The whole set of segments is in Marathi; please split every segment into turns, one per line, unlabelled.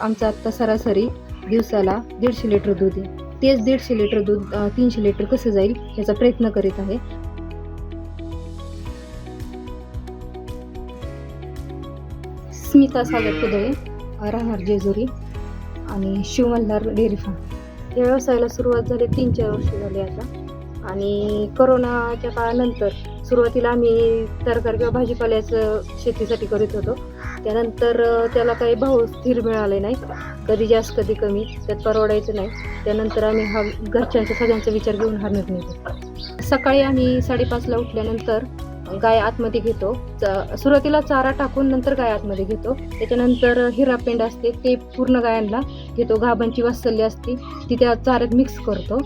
आमचं आत्ता सरासरी दिवसाला दीडशे लिटर दूध आहे. तेच दीडशे लिटर दूध तीनशे लिटर कसं जाईल याचा प्रयत्न करीत आहे. स्मिता सागर कुदळे राहणार जेजुरी आणि शिवमल्हार डेअरी फार्म. या व्यवसायाला सुरुवात झाली तीन चार वर्ष झाली आता. आणि करोनाच्या काळानंतर सुरुवातीला आम्ही तरकारी किंवा भाजीपाल्याचं शेतीसाठी करीत होतो. त्यानंतर त्याला काही भाव स्थिर मिळाले नाही कधी जास्त कधी कमी. त्यात परवडायचं नाही. त्यानंतर आम्ही हा घरच्यांचा सगळ्यांचा विचार घेऊन हा निर्णय घेतो सकाळी आम्ही साडेपाचला उठल्यानंतर गाय आतमध्ये घेतो. च- सुरुवातीला चारा टाकून नंतर गाय आतमध्ये घेतो. त्याच्यानंतर हिरा पेंड असते ते पूर्ण गायांना घेतो. गाभांची वात्सल्य असते ती त्या चाऱ्यात मिक्स करतो.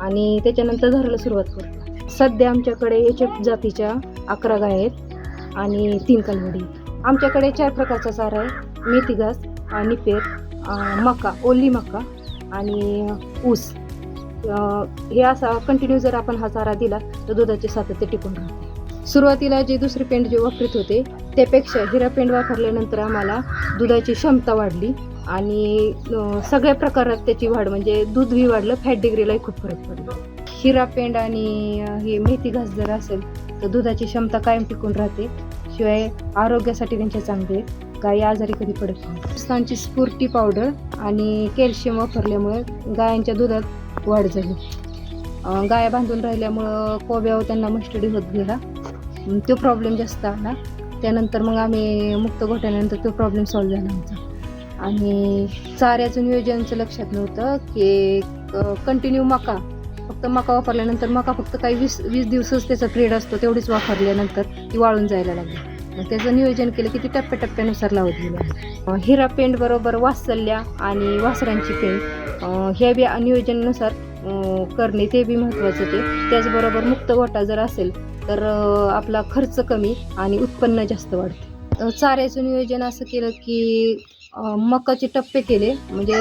आणि त्याच्यानंतर धरायला सुरुवात करतो. सध्या आमच्याकडे एच एफ जातीच्या अकरा गाय आहेत आणि तीन कालवडी. आमच्याकडे चार प्रकारचा चारा आहे. मेथी घास आणि पेर मका ओली मका आणि ऊस. हे असा कंटिन्यू जर आपण हा चारा दिला तर दुधाचे सातत्य टिकून राहते. सुरुवातीला जे दुसरे पेंड जे वापरत होते त्यापेक्षा हिरा पेंड वापरल्यानंतर आम्हाला दुधाची क्षमता वाढली आणि सगळ्या प्रकारात त्याची वाढ म्हणजे दूधही वाढलं फॅट डिग्रीलाही खूप फरक पडला. हिरा पेंड आणि हे मेथी घास जर असेल तर दुधाची क्षमता कायम टिकून राहते. शिवाय आरोग्यासाठी त्यांचे चांगले गायी आजारी कधी पडत नाही. स्थानची स्फूर्ती पावडर आणि कॅल्शियम वापरल्यामुळे गायांच्या दुधात वाढ झाली. गाया बांधून राहिल्यामुळं कोब्यावर त्यांना मस्टडी होत गेला. तो प्रॉब्लेम जास्त आला. त्यानंतर मग आम्ही मुक्त घोटल्यानंतर तो प्रॉब्लेम सॉल्व्ह झाला आमचा. आणि चाऱ्याचं नियोजनचं लक्षात नव्हतं की कंटिन्यू मका. फक्त मका वापरल्यानंतर मका फक्त काही वीस वीस दिवसच त्याचा पिरियड असतो तेवढीच वापरल्यानंतर ती वाळून जायला लागली. मग त्याचं नियोजन केलं की ती टप्प्याटप्प्यानुसार लावत गेलं हिरा पेंड बरोबर आणि वासरांची पेंड ह्या बी नियोजनानुसार करणे ते बी महत्त्वाचं ते. त्याचबरोबर मुक्त गोटा जर असेल तर आपला खर्च कमी आणि उत्पन्न जास्त वाढते. चाऱ्याचं नियोजन असं केलं की मकाचे टप्पे केले. म्हणजे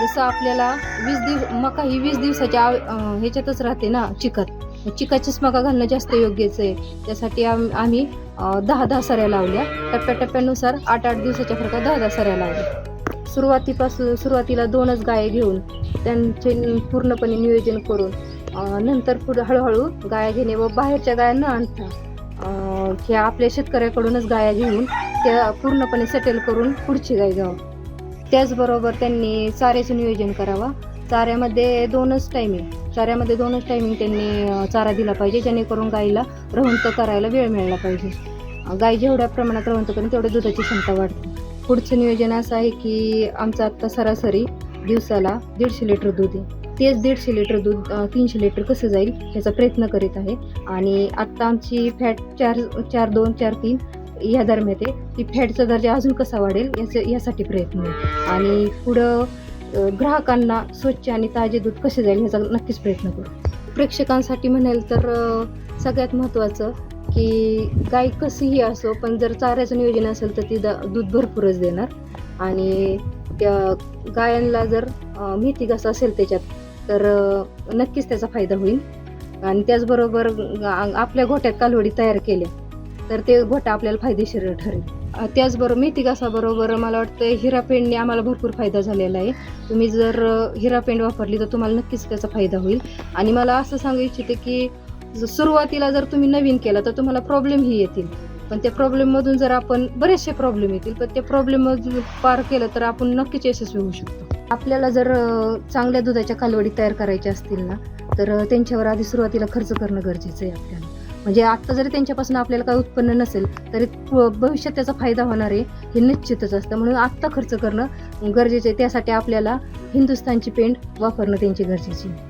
जसं आपल्याला वीस दिवस मका ही वीस दिवसाच्या आव- ह्याच्यातच राहते ना चिकत चिकाचीच मका घालणं जास्त योग्यच आहे. त्यासाठी आम आम्ही दहा दहा सऱ्या लावल्या. टप्प्याटप्प्यानुसार आठ आठ दिवसाच्या फरकात दहा दहा सऱ्या लावल्या. सुरुवातीपासून सुरुवातीला दोनच गाय घेऊन त्यांचे पूर्णपणे नियोजन करून नंतर पुढे हळूहळू गाय घेणे व बाहेरच्या गाया न आणता. ह्या आपल्या शेतकऱ्याकडूनच गाया घेऊन त्या पूर्णपणे सेटल करून पुढची गाय घ्यावं. त्याचबरोबर त्यांनी चाऱ्याचं नियोजन करावं. चाऱ्यामध्ये दोनच टायमिंग चाऱ्यामध्ये दोनच टायमिंग त्यांनी चारा दिला पाहिजे जेणेकरून गाईला रवंत करायला वेळ मिळाला पाहिजे. गाय जेवढ्या प्रमाणात रवंत करेल तेवढ्या दुधाची क्षमता वाढते. पुढचं नियोजन असं आहे की आमचं आत्ता सरासरी दिवसाला दीडशे लिटर दूध आहे. तेच दीडशे लिटर दूध तीनशे लिटर कसं जाईल ह्याचा प्रयत्न करीत आहे. आणि आत्ता आमची फॅट चार चार दोन चार तीन या दरम्यान ते ती फॅटचा दर्जा अजून कसा वाढेल याचं यासाठी प्रयत्न आहे. आणि पुढं ग्राहकांना स्वच्छ आणि ताजे दूध कसे जाईल ह्याचा नक्कीच प्रयत्न करू. प्रेक्षकांसाठी म्हणाल तर सगळ्यात महत्त्वाचं की गाय कशीही असो पण जर चाऱ्याचं नियोजन असेल तर ती द दूध भरपूरच देणार. आणि त्या गायांना जर अ, मेथी घास असेल त्याच्यात तर नक्कीच त्याचा फायदा होईल. आणि त्याचबरोबर आपल्या गोट्यात कालवडी तयार केल्या तर ते गोटा आपल्याला फायदेशीर ठरेल. त्याचबरोबर मेथी घासाबरोबर मला वाटतं हिरा पेंडने आम्हाला भरपूर फायदा झालेला आहे. तुम्ही जर हिरापेंड हिरा पेंड वापरली तर तुम्हाला नक्कीच त्याचा फायदा होईल. आणि मला असं सांगू इच्छिते की सुरुवातीला जर तुम्ही नवीन केला तर तुम्हाला प्रॉब्लेमही येतील. पण त्या प्रॉब्लेममधून जर आपण बरेचसे प्रॉब्लेम येतील पण त्या प्रॉब्लेममधून पार केलं तर आपण नक्कीच यशस्वी होऊ शकतो. आपल्याला जर चांगल्या दुधाच्या कालवडी तयार करायच्या असतील ना तर त्यांच्यावर आधी सुरुवातीला खर्च करणं गरजेचं आहे आपल्याला. म्हणजे आत्ता जरी त्यांच्यापासून आपल्याला काही उत्पन्न नसेल तरी प- भविष्यात त्याचा फायदा होणार आहे हे निश्चितच असतं. म्हणून आत्ता खर्च करणं गरजेचं आहे. त्यासाठी आपल्याला हिंदुस्थानची पेंट वापरणं त्यांची गरजेची आहे.